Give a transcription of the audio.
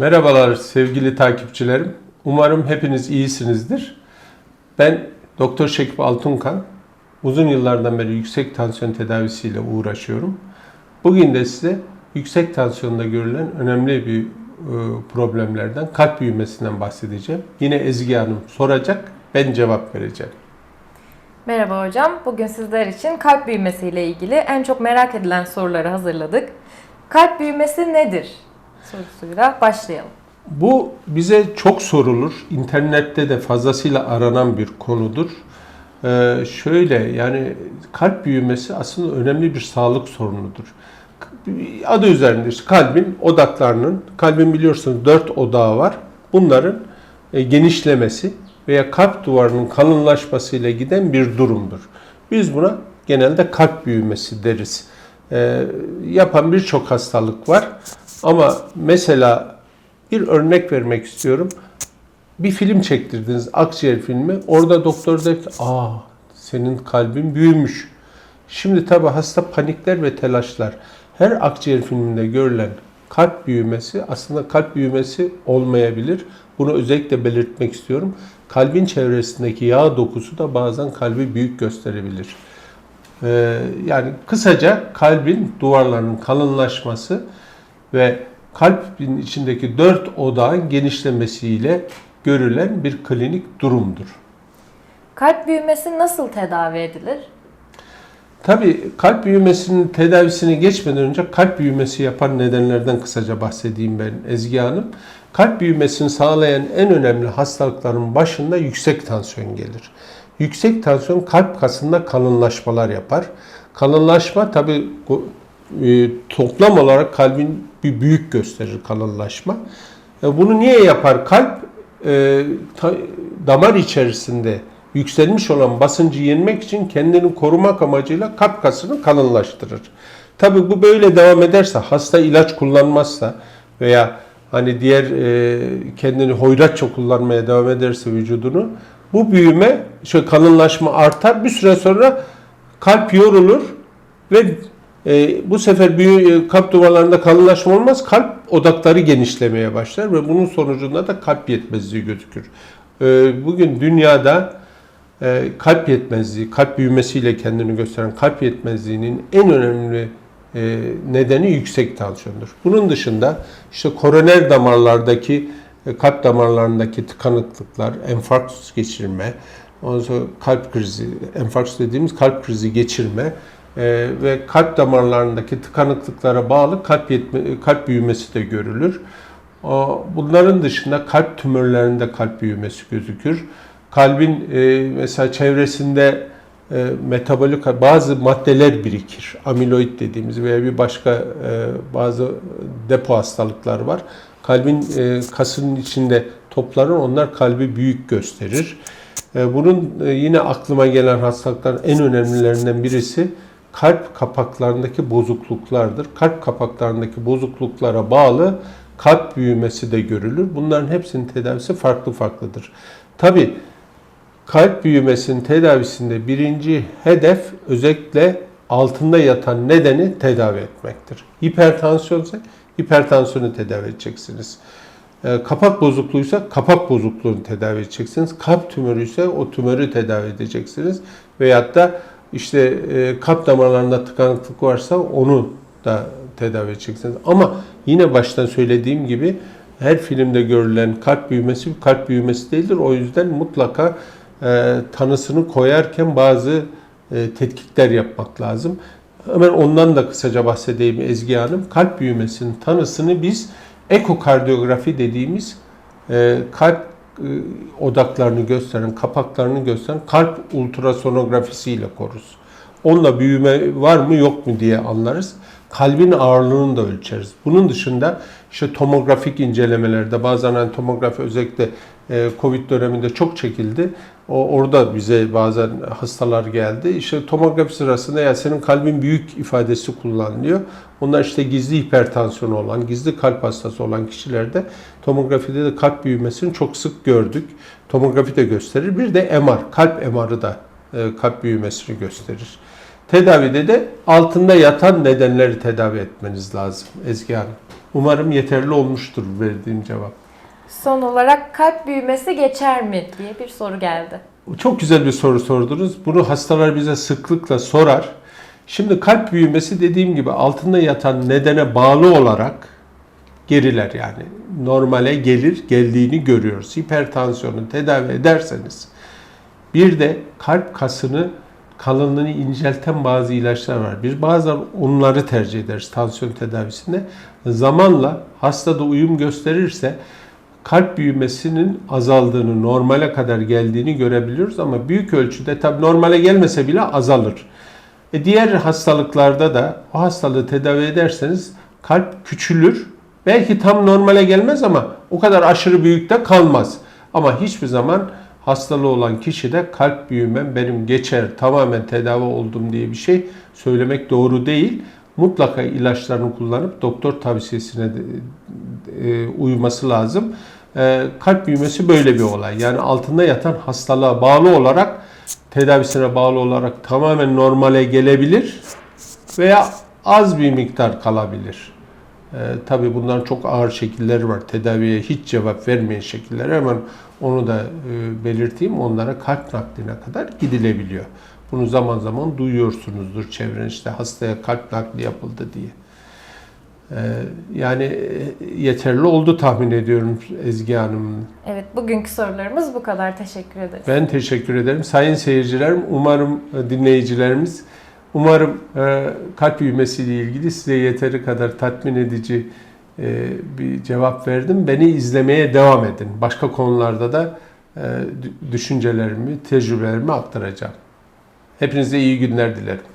Merhabalar sevgili takipçilerim. Umarım hepiniz iyisinizdir. Ben Doktor Şekip Altunkan. Uzun yıllardan beri yüksek tansiyon tedavisiyle uğraşıyorum. Bugün de size yüksek tansiyonda görülen önemli bir e, problemlerden, kalp büyümesinden bahsedeceğim. Yine Ezgi Hanım soracak, ben cevap vereceğim. Merhaba hocam. Bugün sizler için kalp büyümesiyle ilgili en çok merak edilen soruları hazırladık. Kalp büyümesi nedir? Sorusuyla başlayalım. Bu bize çok sorulur. İnternette de fazlasıyla aranan bir konudur. Ee, şöyle yani kalp büyümesi aslında önemli bir sağlık sorunudur. Adı üzerinde işte kalbin odaklarının, kalbin biliyorsunuz dört odağı var. Bunların e, genişlemesi veya kalp duvarının kalınlaşmasıyla giden bir durumdur. Biz buna genelde kalp büyümesi deriz. Ee, yapan birçok hastalık var. Ama mesela bir örnek vermek istiyorum. Bir film çektirdiniz, akciğer filmi. Orada doktor der ki, aa senin kalbin büyümüş. Şimdi tabi hasta panikler ve telaşlar. Her akciğer filminde görülen kalp büyümesi aslında kalp büyümesi olmayabilir. Bunu özellikle belirtmek istiyorum. Kalbin çevresindeki yağ dokusu da bazen kalbi büyük gösterebilir. Ee, yani kısaca kalbin duvarlarının kalınlaşması ve kalbin içindeki dört odağın genişlemesiyle görülen bir klinik durumdur. Kalp büyümesi nasıl tedavi edilir? Tabii kalp büyümesinin tedavisine geçmeden önce kalp büyümesi yapan nedenlerden kısaca bahsedeyim ben Ezgi Hanım. Kalp büyümesini sağlayan en önemli hastalıkların başında yüksek tansiyon gelir. Yüksek tansiyon kalp kasında kalınlaşmalar yapar. Kalınlaşma tabii e, toplam olarak kalbin bir büyük gösterir kalınlaşma. E, bunu niye yapar? Kalp e, damar içerisinde yükselmiş olan basıncı yenmek için kendini korumak amacıyla kalp kasını kalınlaştırır. Tabii bu böyle devam ederse, hasta ilaç kullanmazsa veya hani diğer e, kendini hoyratça kullanmaya devam ederse vücudunu bu büyüme, şöyle kalınlaşma artar. Bir süre sonra kalp yorulur ve e, bu sefer büyü, kalp duvarlarında kalınlaşma olmaz. Kalp odakları genişlemeye başlar ve bunun sonucunda da kalp yetmezliği gözükür. E, bugün dünyada e, kalp yetmezliği, kalp büyümesiyle kendini gösteren kalp yetmezliğinin en önemli e, nedeni yüksek tansiyondur. Bunun dışında işte koroner damarlardaki e, kalp damarlarındaki tıkanıklıklar, enfarktüs geçirme, ondan sonra kalp krizi, enfarktüs dediğimiz kalp krizi geçirme e, ve kalp damarlarındaki tıkanıklıklara bağlı kalp yetme, kalp büyümesi de görülür. Bunların dışında kalp tümörlerinde kalp büyümesi gözükür. Kalbin e, mesela çevresinde e, metabolik bazı maddeler birikir. Amiloid dediğimiz veya bir başka e, bazı depo hastalıklar var. Kalbin kasının içinde toplanır, onlar kalbi büyük gösterir. Bunun yine aklıma gelen hastalıkların en önemlilerinden birisi kalp kapaklarındaki bozukluklardır. Kalp kapaklarındaki bozukluklara bağlı kalp büyümesi de görülür. Bunların hepsinin tedavisi farklı farklıdır. Tabi kalp büyümesinin tedavisinde birinci hedef özellikle altında yatan nedeni tedavi etmektir. Hipertansiyonsa hipertansiyonu tedavi edeceksiniz. E, kapak bozukluğuysa kapak bozukluğunu tedavi edeceksiniz. Kalp tümörü ise o tümörü tedavi edeceksiniz. Veyahut da işte e, kalp damarlarında tıkanıklık varsa onu da tedavi edeceksiniz. Ama yine baştan söylediğim gibi her filmde görülen kalp büyümesi kalp büyümesi değildir. O yüzden mutlaka e, tanısını koyarken bazı e, tetkikler yapmak lazım. Hemen ondan da kısaca bahsedeyim Ezgi Hanım. Kalp büyümesinin tanısını biz ekokardiyografi dediğimiz e, kalp odaklarını gösteren, kapaklarını gösteren kalp ultrasonografisiyle koruz. Onunla büyüme var mı yok mu diye anlarız. Kalbin ağırlığını da ölçeriz. Bunun dışında işte tomografik incelemelerde bazen hani tomografi özellikle e, Covid döneminde çok çekildi. O orada bize bazen hastalar geldi. İşte tomografi sırasında ya senin kalbin büyük ifadesi kullanılıyor. Onlar işte gizli hipertansiyon olan, gizli kalp hastası olan kişilerde tomografide de kalp büyümesini çok sık gördük. Tomografi de gösterir. Bir de MR, kalp MR'ı da kalp büyümesini gösterir. Tedavide de altında yatan nedenleri tedavi etmeniz lazım Ezgi Hanım. Umarım yeterli olmuştur verdiğim cevap. Son olarak kalp büyümesi geçer mi diye bir soru geldi. Çok güzel bir soru sordunuz. Bunu hastalar bize sıklıkla sorar. Şimdi kalp büyümesi dediğim gibi altında yatan nedene bağlı olarak geriler yani. Normale gelir, geldiğini görüyoruz. Hipertansiyonu tedavi ederseniz bir de kalp kasını kalınlığını incelten bazı ilaçlar var. Biz bazen onları tercih ederiz tansiyon tedavisinde. Zamanla hastada uyum gösterirse kalp büyümesinin azaldığını, normale kadar geldiğini görebiliyoruz ama büyük ölçüde tabi normale gelmese bile azalır. E diğer hastalıklarda da o hastalığı tedavi ederseniz kalp küçülür. Belki tam normale gelmez ama o kadar aşırı büyükte kalmaz. Ama hiçbir zaman hastalığı olan kişide kalp büyümem benim geçer, tamamen tedavi oldum diye bir şey söylemek doğru değil. Mutlaka ilaçlarını kullanıp doktor tavsiyesine de, e, uyması lazım. E, kalp büyümesi böyle bir olay. Yani altında yatan hastalığa bağlı olarak tedavisine bağlı olarak tamamen normale gelebilir veya az bir miktar kalabilir. E, tabii bunların çok ağır şekilleri var. Tedaviye hiç cevap vermeyen şekiller. Hemen onu da e, belirteyim. Onlara kalp nakline kadar gidilebiliyor. Bunu zaman zaman duyuyorsunuzdur çevrenizde hastaya kalp nakli yapıldı diye. E, yani e, yeterli oldu tahmin ediyorum Ezgi Hanım. Evet bugünkü sorularımız bu kadar. Teşekkür ederiz. Ben teşekkür ederim. Sayın seyircilerim, umarım dinleyicilerimiz, umarım e, kalp büyümesiyle ilgili size yeteri kadar tatmin edici e, bir cevap verdim. Beni izlemeye devam edin. Başka konularda da e, dü- düşüncelerimi, tecrübelerimi aktaracağım. Hepinize iyi günler dilerim.